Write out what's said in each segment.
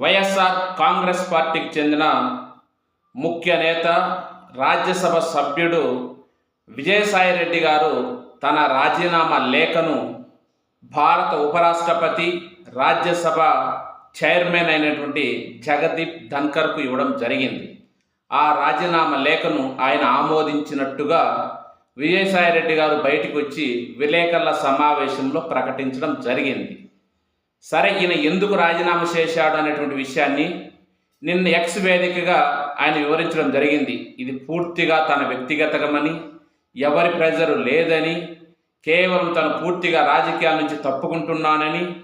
వైఎస్ఆర్ కాంగ్రెస్ పార్టీకి చెందిన ముఖ్య నేత రాజ్యసభ సభ్యుడు విజయసాయిరెడ్డి గారు తన రాజీనామా లేఖను భారత ఉపరాష్ట్రపతి రాజ్యసభ చైర్మన్ అయినటువంటి జగదీప్ ధన్కర్కు ఇవ్వడం జరిగింది. ఆ రాజీనామా లేఖను ఆయన ఆమోదించినట్టుగా విజయసాయిరెడ్డి గారు బయటకు వచ్చి విలేకరుల సమావేశంలో ప్రకటించడం జరిగింది. సరే ఈయన ఎందుకు రాజీనామా చేశాడు అనేటువంటి విషయాన్ని నిన్న ఎక్స్ వేదికగా ఆయన వివరించడం జరిగింది. ఇది పూర్తిగా తన వ్యక్తిగతమని ఎవరి ప్రెజరు లేదని కేవలం తను పూర్తిగా రాజకీయాల నుంచి తప్పుకుంటున్నానని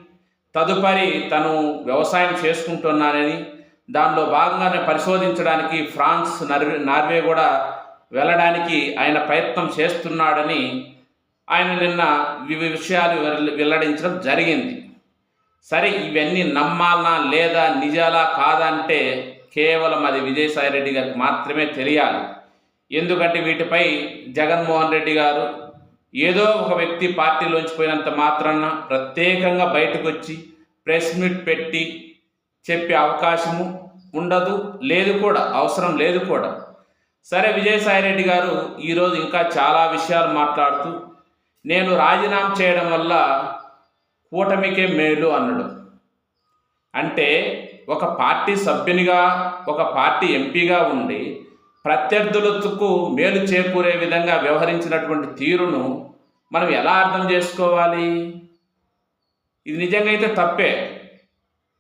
తదుపరి తను వ్యవసాయం చేసుకుంటున్నానని దానిలో భాగంగానే పరిశోధించడానికి ఫ్రాన్స్ నర్వే నార్వే కూడా వెళ్ళడానికి ఆయన ప్రయత్నం చేస్తున్నాడని ఆయన నిన్న వివిధ విషయాలు వెల్ల- వెల్లడించడం జరిగింది. సరే ఇవన్నీ నమ్మాలనా లేదా నిజాలా కాదా అంటే కేవలం అది విజయసాయి రెడ్డి గారికి మాత్రమే తెలియాలి. ఎందుకంటే వీటిపై జగన్మోహన్ రెడ్డి గారు ఏదో ఒక వ్యక్తి పార్టీలోంచి పోయినంత మాత్రాన ప్రత్యేకంగా బయటకు వచ్చి ప్రెస్ మీట్ పెట్టి చెప్పే అవకాశము ఉండదు లేదు కూడా అవసరం లేదు కూడా. సరే విజయసాయి రెడ్డి గారు ఈరోజు ఇంకా చాలా విషయాలు మాట్లాడుతూ నేను రాజీనామా చేయడం వల్ల కూటమికే మేలు అన్నాడు. అంటే ఒక పార్టీ సభ్యునిగా ఒక పార్టీ ఎంపీగా ఉండి ప్రత్యర్థులకు మేలు చేకూరే విధంగా వ్యవహరించినటువంటి తీరును మనం ఎలా అర్థం చేసుకోవాలి? ఇది నిజంగా అయితే తప్పే.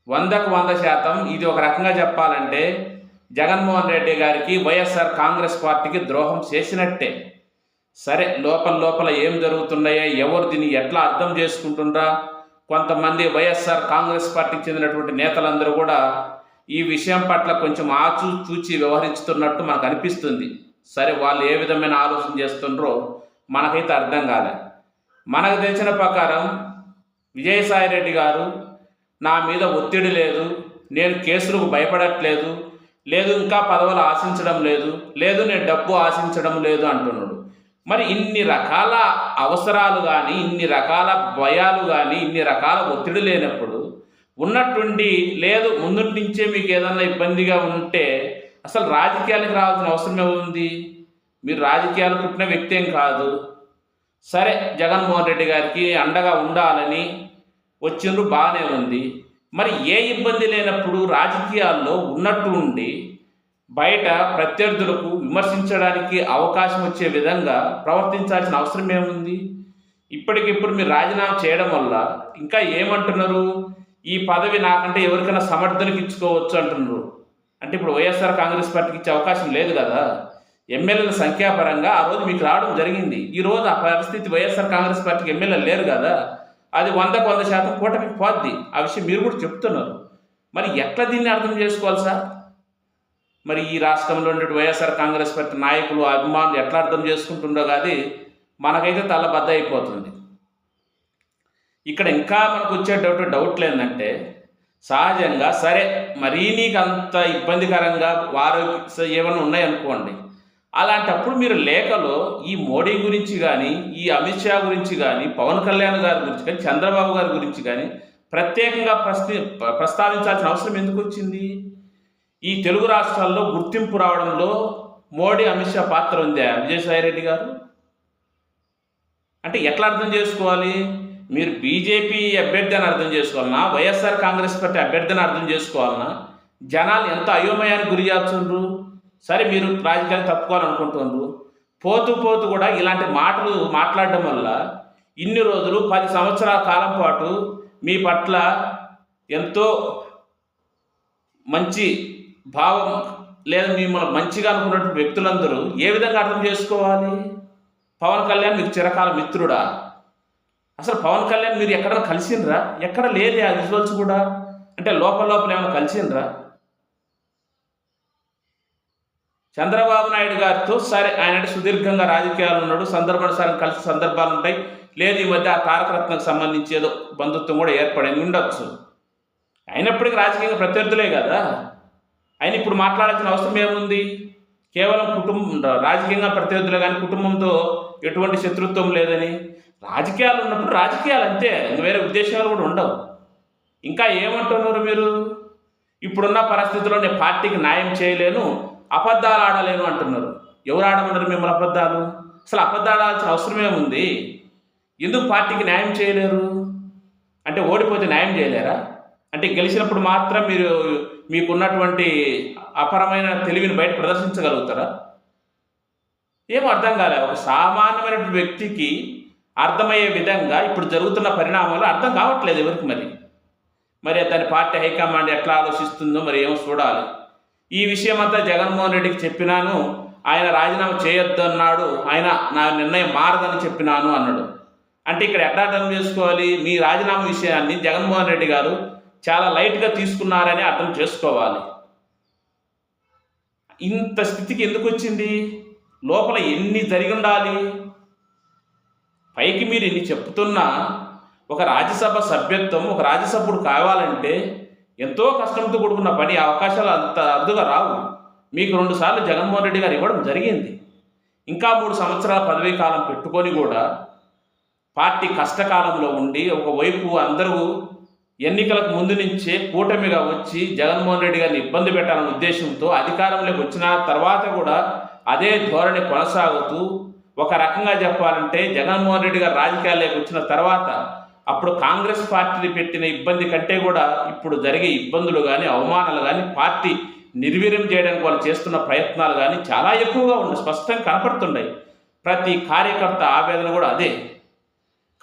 వందకు వంద శాతం ఇది ఒక రకంగా చెప్పాలంటే జగన్మోహన్ రెడ్డి గారికి వైఎస్ఆర్ కాంగ్రెస్ పార్టీకి ద్రోహం చేసినట్టే. సరే లోపల లోపల ఏం జరుగుతున్నాయో ఎవరు దీన్ని ఎట్లా అర్థం చేసుకుంటుండ్రా? కొంతమంది వైఎస్ఆర్ కాంగ్రెస్ పార్టీకి చెందినటువంటి నేతలందరూ కూడా ఈ విషయం పట్ల కొంచెం ఆచూ చూచి వ్యవహరిస్తున్నట్టు మనకు అనిపిస్తుంది. సరే వాళ్ళు ఏ విధమైన ఆలోచన చేస్తుండ్రో మనకైతే అర్థం కాలే. మనకు తెలిసిన ప్రకారం విజయసాయి రెడ్డి గారు నా మీద ఒత్తిడి లేదు నేను కేసులకు భయపడట్లేదు లేదు ఇంకా పదవులు ఆశించడం లేదు లేదు నేను డబ్బు ఆశించడం లేదు అంటున్నాడు. మరి ఇన్ని రకాల అవసరాలు కానీ ఇన్ని రకాల భయాలు కానీ ఇన్ని రకాల ఒత్తిడి లేనప్పుడు ఉన్నట్టుండి లేదు ముందు నుంచే మీకు ఏదన్నా ఇబ్బందిగా ఉంటే అసలు రాజకీయాలకు రావాల్సిన అవసరం ఏముంది? మీరు రాజకీయాలు పుట్టిన వ్యక్తి ఏం కాదు. సరే జగన్మోహన్ రెడ్డి గారికి అండగా ఉండాలని వచ్చిండ్రు బాగానే ఉంది. మరి ఏ ఇబ్బంది లేనప్పుడు రాజకీయాల్లో ఉన్నట్టు ఉండి బయట ప్రత్యర్థులకు విమర్శించడానికి అవకాశం వచ్చే విధంగా ప్రవర్తించాల్సిన అవసరం ఏముంది? ఇప్పటికిప్పుడు మీరు రాజీనామా చేయడం వల్ల ఇంకా ఏమంటున్నారు? ఈ పదవి నాకంటే ఎవరికైనా సమర్థనకి ఇచ్చుకోవచ్చు అంటున్నారు. అంటే ఇప్పుడు వైఎస్ఆర్ కాంగ్రెస్ పార్టీకి ఇచ్చే అవకాశం లేదు కదా? ఎమ్మెల్యేల సంఖ్యాపరంగా ఆ రోజు మీకు రావడం జరిగింది. ఈ రోజు ఆ పరిస్థితి వైఎస్ఆర్ కాంగ్రెస్ పార్టీకి ఎమ్మెల్యేలు లేరు కదా? అది వందకు వంద శాతం కూటమికి పోద్ది. ఆ విషయం మీరు కూడా చెప్తున్నారు. మరి ఎట్లా దీన్ని అర్థం చేసుకోవాలి సార్? మరి ఈ రాష్ట్రంలో ఉండే వైఎస్ఆర్ కాంగ్రెస్ పార్టీ నాయకులు అభిమానులు ఎట్లా అర్థం చేసుకుంటుండో కానీ మనకైతే తలబద్ద అయిపోతుంది ఇక్కడ ఇంకా మనకు వచ్చే డౌట్ డౌట్లు ఏంటంటే సహజంగా సరే మరీ నీకు అంత ఇబ్బందికరంగా వారు ఏమైనా ఉన్నాయనుకోండి. అలాంటప్పుడు మీరు లేఖలో ఈ మోడీ గురించి కానీ ఈ అమిత్ షా గురించి కానీ పవన్ కళ్యాణ్ గారి గురించి కానీ చంద్రబాబు గారి గురించి కానీ ప్రత్యేకంగా ప్రశ్ని ప్రస్తావించాల్సిన అవసరం ఎందుకు వచ్చింది? ఈ తెలుగు రాష్ట్రాల్లో గుర్తింపు రావడంలో మోడీ అమిత్ షా పాత్ర ఉందా? విజయసాయి రెడ్డి గారు? అంటే ఎట్లా అర్థం చేసుకోవాలి? మీరు బీజేపీ అభ్యర్థి అని అర్థం చేసుకోవాలన్నా వైఎస్ఆర్ కాంగ్రెస్ పార్టీ అభ్యర్థి అని అర్థం చేసుకోవాలన్నా జనాలు ఎంత అయోమయానికి గురి చేస్తుండ్రు? సరే మీరు రాజకీయాలు తప్పుకోవాలనుకుంటున్నారు పోతూ పోతూ కూడా ఇలాంటి మాటలు మాట్లాడడం వల్ల ఇన్ని రోజులు పది సంవత్సరాల కాలం పాటు మీ పట్ల ఎంతో మంచి భావం లేదా మిమ్మల్ని మంచిగా అనుకున్నటువంటి వ్యక్తులందరూ ఏ విధంగా అర్థం చేసుకోవాలి? పవన్ కళ్యాణ్ మీకు చిరకాల మిత్రుడా? అసలు పవన్ కళ్యాణ్ మీరు ఎక్కడ కలిసిండ్రా? ఎక్కడ లేదే ఆ విజువల్స్ కూడా? అంటే లోపల లోపల ఏమైనా కలిసిండ్రా? చంద్రబాబు నాయుడు గారితో సరే ఆయన సుదీర్ఘంగా రాజకీయాలు ఉన్నాడు సందర్భానుసారం కలిసి సందర్భాలు ఉంటాయి. లేదు ఈ మధ్య ఆ తారకరత్నకు సంబంధించి ఏదో బంధుత్వం కూడా ఏర్పడింది ఉండొచ్చు. అయినప్పటికీ రాజకీయంగా ప్రత్యర్థులే కదా? ఆయన ఇప్పుడు మాట్లాడాల్సిన అవసరం ఏముంది? కేవలం కుటుంబం రాజకీయంగా ప్రత్యర్థులు కానీ కుటుంబంతో ఎటువంటి శత్రుత్వం లేదని? రాజకీయాలు ఉన్నప్పుడు రాజకీయాలు అంతే. వేరే ఉద్దేశాలు కూడా ఉండవు. ఇంకా ఏమంటున్నారు మీరు? ఇప్పుడున్న పరిస్థితుల్లో నేను పార్టీకి న్యాయం చేయలేను అబద్ధాలు ఆడలేను అంటున్నారు. ఎవరు ఆడమన్నారు మిమ్మల్ని అబద్ధాలు? అసలు అబద్ధాలు ఆడాల్సిన అవసరం ఏముంది? ఎందుకు పార్టీకి న్యాయం చేయలేరు? అంటే ఓడిపోతే న్యాయం చేయలేరా? అంటే గెలిచినప్పుడు మాత్రం మీరు మీకున్నటువంటి అపరమైన తెలివిని బయట ప్రదర్శించగలుగుతారా? ఏం అర్థం కాలే. ఒక సామాన్యమైనటువంటి వ్యక్తికి అర్థమయ్యే విధంగా ఇప్పుడు జరుగుతున్న పరిణామాలు అర్థం కావట్లేదు ఎవరికి మరి. మరి దాని పార్టీ హైకమాండ్ ఎట్లా ఆలోచిస్తుందో మరి ఏమో చూడాలి. ఈ విషయం అంతా జగన్మోహన్ రెడ్డికి చెప్పినాను ఆయన రాజీనామా చేయొద్దు అన్నాడు ఆయన నా నిర్ణయం మారదని చెప్పినాను అన్నాడు. అంటే ఇక్కడ ఎట్లా అర్థం చేసుకోవాలి? మీ రాజీనామా విషయాన్ని జగన్మోహన్ రెడ్డి గారు చాలా లైట్గా తీసుకున్నారని అర్థం చేసుకోవాలి. ఇంత స్థితికి ఎందుకు వచ్చింది? లోపల ఎన్ని జరిగి ఉండాలి పైకి మీరు ఇన్ని చెప్తున్నా ఒక రాజ్యసభ సభ్యత్వం ఒక రాజ్యసభ్యుడు కావాలంటే ఎంతో కష్టంతో కూడుకున్న పని అవకాశాలు అంత అద్దుగా రావు. మీకు రెండుసార్లు జగన్మోహన్ రెడ్డి గారు ఇవ్వడం జరిగింది. ఇంకా మూడు సంవత్సరాల పదవీ కాలం పెట్టుకొని కూడా పార్టీ కష్టకాలంలో ఉండి ఒకవైపు అందరూ ఎన్నికలకు ముందు నుంచే కూటమిగా వచ్చి జగన్మోహన్ రెడ్డి గారిని ఇబ్బంది పెట్టాలన్న ఉద్దేశంతో అధికారంలోకి వచ్చిన తర్వాత కూడా అదే ధోరణి కొనసాగుతూ ఒక రకంగా చెప్పాలంటే జగన్మోహన్ రెడ్డి గారు రాజకీయాల్లోకి వచ్చిన తర్వాత అప్పుడు కాంగ్రెస్ పార్టీని పెట్టిన ఇబ్బంది కంటే కూడా ఇప్పుడు జరిగే ఇబ్బందులు కానీ అవమానాలు కానీ పార్టీ నిర్వీర్యం చేయడానికి వాళ్ళు చేస్తున్న ప్రయత్నాలు కానీ చాలా ఎక్కువగా ఉన్నాయి స్పష్టంగా కనపడుతున్నాయి ప్రతి కార్యకర్త ఆవేదన కూడా అదే.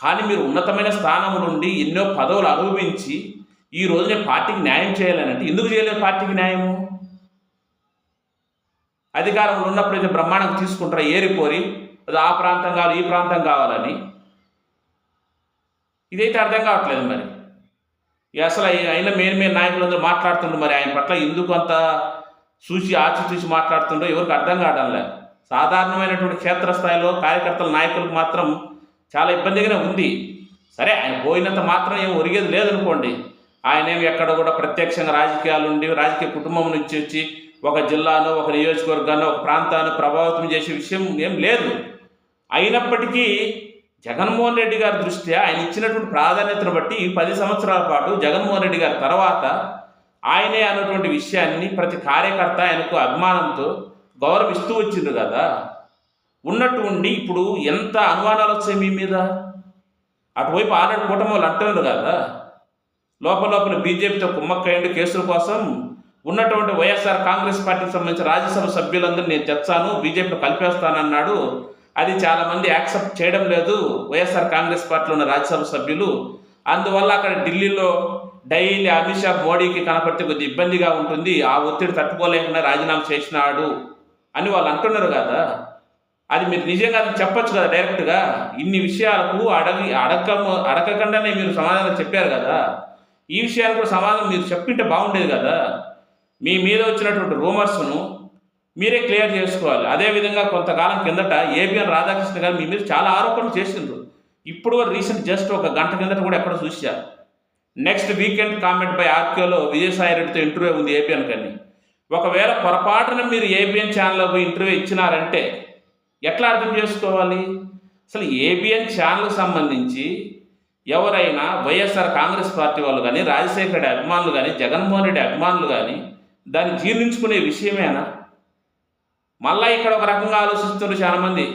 కానీ మీరు ఉన్నతమైన స్థానం నుండి ఎన్నో పదవులు అనుభవించి ఈ రోజునే పార్టీకి న్యాయం చేయాలని అంటే ఎందుకు చేయలేదు పార్టీకి న్యాయము? అధికారంలో ఉన్నప్పుడైతే బ్రహ్మాండం తీసుకుంటారా? ఏరిపోరి అది ఆ ప్రాంతం కాదు ఈ ప్రాంతం కావాలని. ఇదైతే అర్థం కావట్లేదు మరి. అసలు అయిన మెయిన్ మెయిన్ నాయకులందరూ మాట్లాడుతుండ్రు మరి. ఆయన పట్ల ఎందుకు అంత చూసి ఆచి చూసి మాట్లాడుతుండో ఎవరికి అర్థం కావడంలే సాధారణమైనటువంటి క్షేత్రస్థాయిలో కార్యకర్తల నాయకులకు మాత్రం చాలా ఇబ్బందిగానే ఉంది. సరే ఆయన పోయినంత మాత్రం ఏం ఒరిగేది లేదనుకోండి. ఆయన ఏమి ఎక్కడ కూడా ప్రత్యక్షంగా రాజకీయాలు ఉండి రాజకీయ కుటుంబం నుంచి వచ్చి ఒక జిల్లాను ఒక నియోజకవర్గాన్ని ఒక ప్రాంతాన్ని ప్రభావితం చేసే విషయం ఏం లేదు. అయినప్పటికీ జగన్మోహన్ రెడ్డి గారి దృష్ట్యా ఆయన ఇచ్చినటువంటి ప్రాధాన్యతను బట్టి ఈ పది సంవత్సరాల పాటు జగన్మోహన్ రెడ్డి గారి తర్వాత ఆయనే అన్నటువంటి విషయాన్ని ప్రతి కార్యకర్త ఆయనకు అభిమానంతో గౌరవిస్తూ వచ్చింది కదా. ఉన్నట్టు ఉండి ఇప్పుడు ఎంత అనుమానాలు వచ్చాయి మీ మీద? అటువైపు ఆల్రెడీ కూటమి వాళ్ళు అంటున్నారు కదా లోపల లోపల బీజేపీతో కుమ్మక్కయండి కేసుల కోసం. ఉన్నటువంటి వైఎస్ఆర్ కాంగ్రెస్ పార్టీకి సంబంధించిన రాజ్యసభ సభ్యులందరూ నేను తెచ్చాను బీజేపీలో కలిపేస్తానన్నాడు. అది చాలామంది యాక్సెప్ట్ చేయడం లేదు వైఎస్ఆర్ కాంగ్రెస్ పార్టీలో ఉన్న రాజ్యసభ సభ్యులు. అందువల్ల అక్కడ ఢిల్లీలో డైలీ అమిత్ షా మోడీకి కనపడితే కొద్దిగా ఇబ్బందిగా ఉంటుంది ఆ ఒత్తిడి తట్టుకోలేకుండా రాజీనామా చేసినాడు అని వాళ్ళు అంటున్నారు కదా. అది మీరు నిజంగా అది కదా డైరెక్ట్గా? ఇన్ని విషయాలకు అడగి అడక అడగకుండానే మీరు సమాధానం చెప్పారు కదా? ఈ విషయాలు కూడా సమాధానం మీరు చెప్పింటే బాగుండేది కదా? మీ మీద వచ్చినటువంటి రూమర్స్ను మీరే క్లియర్ చేసుకోవాలి. అదేవిధంగా కొంతకాలం కిందట ఏబిఎన్ రాధాకృష్ణ గారు మీ మీద చాలా ఆరోపణలు చేసిండ్రు. ఇప్పుడు రీసెంట్ జస్ట్ ఒక గంట కిందట కూడా ఎక్కడ చూసా నెక్స్ట్ వీకెండ్ కామెంట్ బై ఆర్కేలో విజయసాయి రెడ్డితో ఇంటర్వ్యూ ఉంది ఏబిఎన్ కానీ. ఒకవేళ పొరపాటున మీరు ఏబిఎన్ ఛానల్లో పోయి ఇంటర్వ్యూ ఇచ్చినారంటే ఎట్లా అర్థం చేసుకోవాలి? అసలు ఏబిఎన్ ఛానల్కి సంబంధించి ఎవరైనా వైఎస్ఆర్ కాంగ్రెస్ పార్టీ వాళ్ళు కానీ రాజశేఖర రెడ్డి అభిమానులు కానీ జగన్మోహన్ రెడ్డి అభిమానులు కానీ దాన్ని జీర్ణించుకునే విషయమేనా? మళ్ళా ఇక్కడ ఒక రకంగా ఆలోచిస్తున్నారు చాలామంది.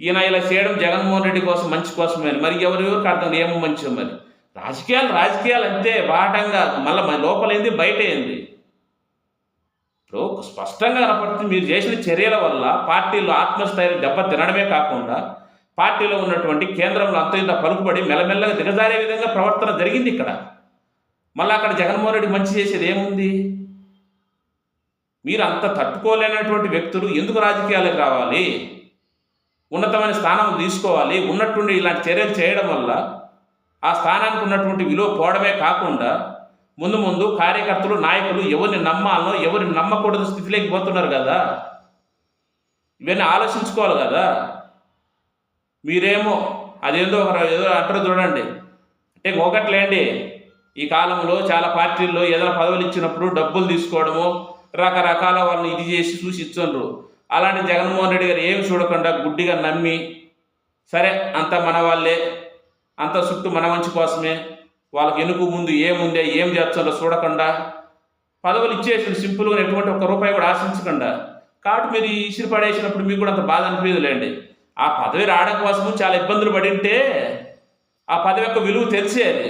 ఈయన ఇలా చేయడం జగన్మోహన్ రెడ్డి కోసం మంచి కోసమే మరి ఎవరెవరికి అర్థం ఏమో మంచి మరి? రాజకీయాలు రాజకీయాలు అంతే బాటంగా మళ్ళీ లోపలైంది? బయట అయింది ఇప్పుడు స్పష్టంగా కనపడుతుంది. మీరు చేసిన చర్యల వల్ల పార్టీలో ఆత్మస్థాయిలో దెబ్బ తినడమే కాకుండా పార్టీలో ఉన్నటువంటి కేంద్రంలో అంత ఇంత పలుకుబడి మెల్లమెల్లగా దిగజారే విధంగా ప్రవర్తన జరిగింది ఇక్కడ. మళ్ళీ అక్కడ జగన్మోహన్ రెడ్డి మంచి చేసేది ఏముంది? మీరు అంత తట్టుకోలేనటువంటి వ్యక్తులు ఎందుకు రాజకీయాలకు రావాలి? ఉన్నతమైన స్థానం తీసుకోవాలి. ఉన్నట్టుండి ఇలాంటి చర్యలు చేయడం వల్ల ఆ స్థానానికి ఉన్నటువంటి విలువ పోవడమే కాకుండా ముందు ముందు కార్యకర్తలు నాయకులు ఎవరిని నమ్మాలనో ఎవరిని నమ్మకూడదు స్థితిలోకి పోతున్నారు కదా. ఇవన్నీ ఆలోచించుకోవాలి కదా. మీరేమో అదేందో ఒక ఏదో అంటారు చూడండి. అంటే ఒకట్లేండి ఈ కాలంలో చాలా పార్టీల్లో ఏదైనా పదవులు ఇచ్చినప్పుడు డబ్బులు తీసుకోవడము రకరకాల వాళ్ళని ఇది చేసి చూసి ఇచ్చుండ్రు. అలాంటి జగన్మోహన్ రెడ్డి గారు ఏమి చూడకుండా గుడ్డిగా నమ్మి సరే అంత మన వాళ్ళే అంత చుట్టూ మన మంచి కోసమే వాళ్ళకి ఎనుకు ముందు ఏముందే ఏం చేస్తుందో చూడకుండా పదవులు ఇచ్చేసిన సింపుల్గా ఎటువంటి ఒక్క రూపాయి కూడా ఆశించకుండా కాబట్టి మీరు ఈ ఇసురు పడేసినప్పుడు మీకు కూడా అంత బాధ అనిపించలేండి ఆ పదవి రావడం కోసము చాలా ఇబ్బందులు పడి ఉంటే ఆ పదవి యొక్క విలువ తెలిసేది.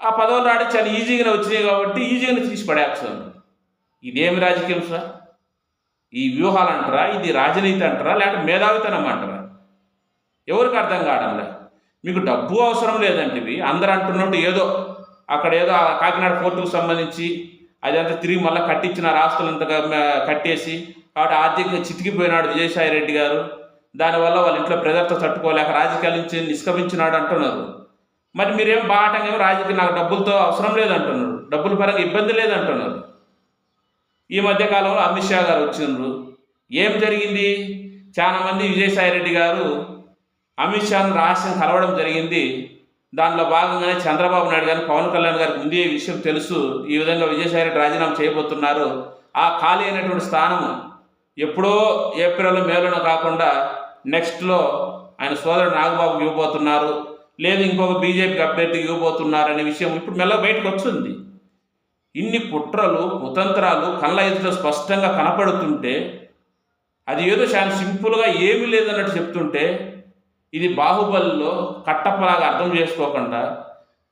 ఆ పదవులు రావడం చాలా ఈజీగానే వచ్చినాయి కాబట్టి ఈజీగానే తీసి పడేస్తాను. ఇదేమి రాజకీయం సార్? ఈ వ్యూహాలు అంటారా? ఇది రాజనీతి అంటారా? లేకపోతే మేధావితనం అంటారా? ఎవరికి అర్థం కావడంలే మీకు డబ్బు అవసరం లేదంటివి. అందరు అంటున్నట్టు ఏదో అక్కడ ఏదో ఆ కాకినాడ పోర్టుకు సంబంధించి అదంతా తిరిగి మళ్ళీ కట్టించిన ఆస్తులంతగా కట్టేసి కాబట్టి ఆర్థికంగా చితికిపోయినాడు విజయసాయి రెడ్డి గారు. దానివల్ల వాళ్ళ ఇంట్లో ప్రజలతో తట్టుకోలేక రాజకీయాల నుంచి నిష్క్రమించినాడు అంటున్నారు. మరి మీరేం బాటంగా ఏమో రాజకీయ నాకు డబ్బులతో అవసరం లేదంటున్నారు. డబ్బుల పరంగా ఇబ్బంది లేదంటున్నారు. ఈ మధ్య కాలంలో అమిత్ షా గారు వచ్చిండ్రు. ఏం జరిగింది? చాలా మంది విజయసాయి రెడ్డి గారు అమిత్ షాను రహస్యం కలవడం జరిగింది. దానిలో భాగంగానే చంద్రబాబు నాయుడు గారు పవన్ కళ్యాణ్ గారికి ముందే ఈ విషయం తెలుసు. ఈ విధంగా విజయసాయిరెడ్డి రాజీనామా చేయబోతున్నారు. ఆ ఖాళీ అయినటువంటి స్థానము ఎప్పుడో ఏప్రిల్ మేలోనో కాకుండా నెక్స్ట్లో ఆయన సోదరుడు నాగబాబుకి ఇవ్వబోతున్నారు. లేదు ఇంకొక బీజేపీకి అభ్యర్థికి ఇవ్వబోతున్నారు అనే విషయం ఇప్పుడు మెల్ల బయటకు వచ్చింది ఇన్ని కుట్రలు కుతంత్రాలు కళ్ళ ఎదుట స్పష్టంగా కనపడుతుంటే అది ఏదో చాలా సింపుల్గా ఏమీ లేదన్నట్టు చెప్తుంటే ఇది బాహుబలిలో కట్టప్పలాగా అర్థం చేసుకోకుండా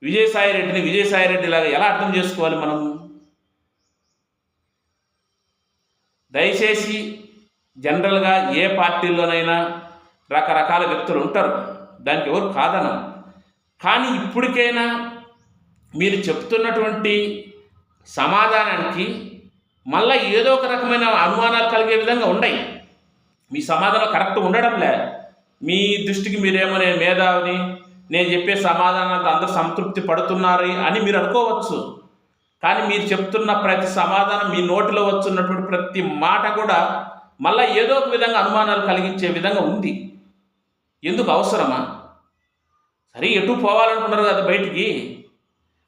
విజయసాయి రెడ్డిని విజయసాయి రెడ్డి లాగా ఎలా అర్థం చేసుకోవాలి మనం? దయచేసి జనరల్గా ఏ పార్టీలోనైనా రకరకాల వ్యక్తులు ఉంటారు. దానికి ఎవరు కాదనం. కానీ ఇప్పటికైనా మీరు చెప్తున్నటువంటి సమాధానానికి మళ్ళీ ఏదో ఒక రకమైన అనుమానాలు కలిగే విధంగా ఉన్నాయి. మీ సమాధానం కరెక్ట్ ఉండడంలే. మీ దృష్టికి మీరేమో నేను మేధావిని? నేను చెప్పే సమాధానాలతో అందరూ సంతృప్తి పడుతున్నారు అని మీరు అనుకోవచ్చు. కానీ మీరు చెప్తున్న ప్రతి సమాధానం మీ నోటిలో వచ్చున్నటువంటి ప్రతి మాట కూడా మళ్ళీ ఏదో ఒక విధంగా అనుమానాలు కలిగించే విధంగా ఉంది. ఎందుకు అవసరమా? సరే ఎటు పోవాలనుకున్నారు కదా బయటికి?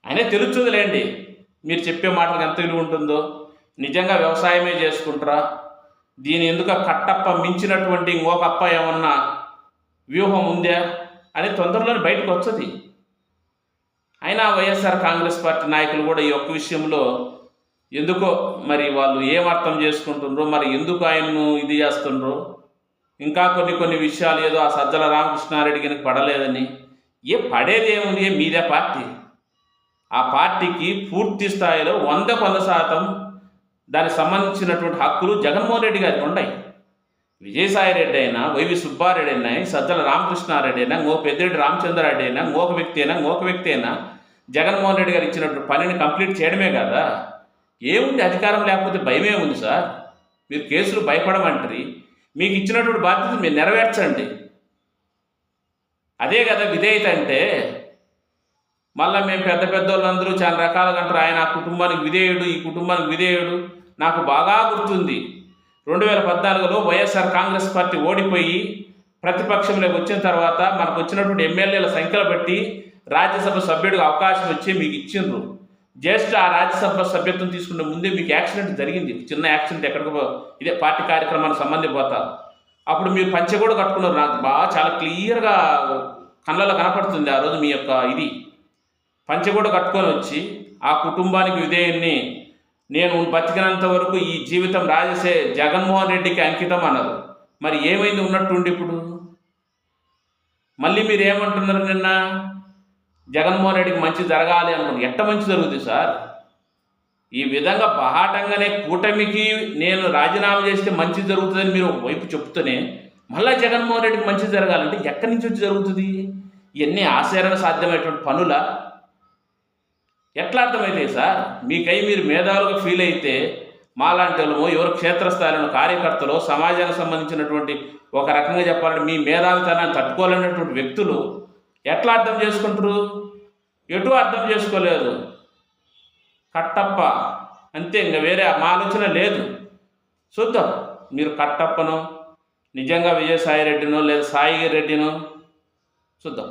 అయినా తెలుస్తుందిలేండి మీరు చెప్పే మాటలకు ఎంత విలువ ఉంటుందో. నిజంగా వ్యవసాయమే చేసుకుంటారా? దీని ఎందుకు కట్టప్ప మించినటువంటి ఇంకొక అప్ప ఏమన్నా వ్యూహం ఉందా అని తొందరలోనే బయటకు వచ్చది అయినా వైఎస్ఆర్ కాంగ్రెస్ పార్టీ నాయకులు కూడా ఈ ఒక్క విషయంలో ఎందుకో మరి వాళ్ళు ఏం అర్థం చేసుకుంటుండ్రో మరి ఎందుకు ఆయన్ను ఇది చేస్తుండ్రో ఇంకా కొన్ని కొన్ని విషయాలు ఏదో ఆ సజ్జల రామకృష్ణారెడ్డికి పడలేదని ఏ పడేది ఏముంది ఏ మీదే పార్టీ? ఆ పార్టీకి పూర్తి స్థాయిలో వంద కొంద శాతం దానికి సంబంధించినటువంటి హక్కులు జగన్మోహన్ రెడ్డి గారికి ఉన్నాయి. విజయసాయిరెడ్డి అయినా వైవి సుబ్బారెడ్డి అయినా సజ్జల రామకృష్ణారెడ్డి అయినా ఓ పెద్దిరెడ్డి రామచంద్రారెడ్డి అయినా ఇంకొక వ్యక్తి అయినా ఇంకొక వ్యక్తి అయినా జగన్మోహన్ రెడ్డి గారు ఇచ్చినటువంటి పనిని కంప్లీట్ చేయడమే కదా? ఏముంది అధికారం లేకపోతే భయమే ఉంది సార్. మీరు కేసులు భయపడమంటారు. మీకు ఇచ్చినటువంటి బాధ్యత మీరు నెరవేర్చండి. అదే కదా విధేయత అంటే. మళ్ళీ మేము పెద్ద పెద్ద వాళ్ళందరూ చాలా రకాలుగా అంటారు ఆయన ఆ కుటుంబానికి విధేయుడు ఈ కుటుంబానికి విధేయుడు. నాకు బాగా గుర్తుంది. రెండు వేల పద్నాలుగులో వైఎస్ఆర్ కాంగ్రెస్ పార్టీ ఓడిపోయి ప్రతిపక్షంలోకి వచ్చిన తర్వాత మనకు వచ్చినటువంటి ఎమ్మెల్యేల సంఖ్యలు బట్టి రాజ్యసభ సభ్యుడికి అవకాశం వచ్చి మీకు ఇచ్చిండ్రు. జస్ట్ ఆ రాజ్యసభ సభ్యత్వం తీసుకునే ముందే మీకు యాక్సిడెంట్ జరిగింది. చిన్న యాక్సిడెంట్ ఎక్కడికో ఇదే పార్టీ కార్యక్రమానికి సంబంధి పోతారు అప్పుడు మీరు పంచె కూడా కట్టుకున్నారు. నాకు బాగా చాలా క్లియర్గా కళ్ళలో కనపడుతుంది ఆ రోజు మీ యొక్క ఇది. పంచె కూడా కట్టుకొని వచ్చి ఆ కుటుంబానికి విధేయుని నేను బతికినంత వరకు ఈ జీవితం రాజసే జగన్మోహన్ రెడ్డికి అంకితం అన్నారు మరి ఏమైంది ఉన్నట్టుండి ఇప్పుడు? మళ్ళీ మీరు ఏమంటున్నారు నిన్న? జగన్మోహన్ రెడ్డికి మంచి జరగాలి అనుకున్నారు ఎట్ట మంచి జరుగుతుంది సార్? ఈ విధంగా బహాటంగానే కూటమికి నేను రాజీనామా చేస్తే మంచి జరుగుతుందని మీరు వైపు చెప్తూనే మళ్ళీ జగన్మోహన్ రెడ్డికి మంచి జరగాలంటే ఎక్కడి నుంచి వచ్చి జరుగుతుంది? ఇవన్నీ ఆశీరణ సాధ్యమైనటువంటి పనుల? ఎట్లా అర్థమైతాయి సార్? మీకై మీరు మేధావులుగా ఫీల్ అయితే మాలాంటి వాళ్ళము ఎవరు క్షేత్రస్థాయిలో కార్యకర్తలు సమాజానికి సంబంధించినటువంటి ఒక రకంగా చెప్పాలంటే మీ మేధావితనాన్ని తట్టుకోలేనటువంటి వ్యక్తులు ఎట్లా అర్థం చేసుకుంటారు? ఎటు అర్థం చేసుకోలేదు. కట్టప్ప. అంతే ఇంకా వేరే మా ఆలోచన లేదు. చూద్దాం. మీరు కట్టప్పను నిజంగా విజయసాయి రెడ్డినో లేదా సాయి రెడ్డినో చూద్దాం.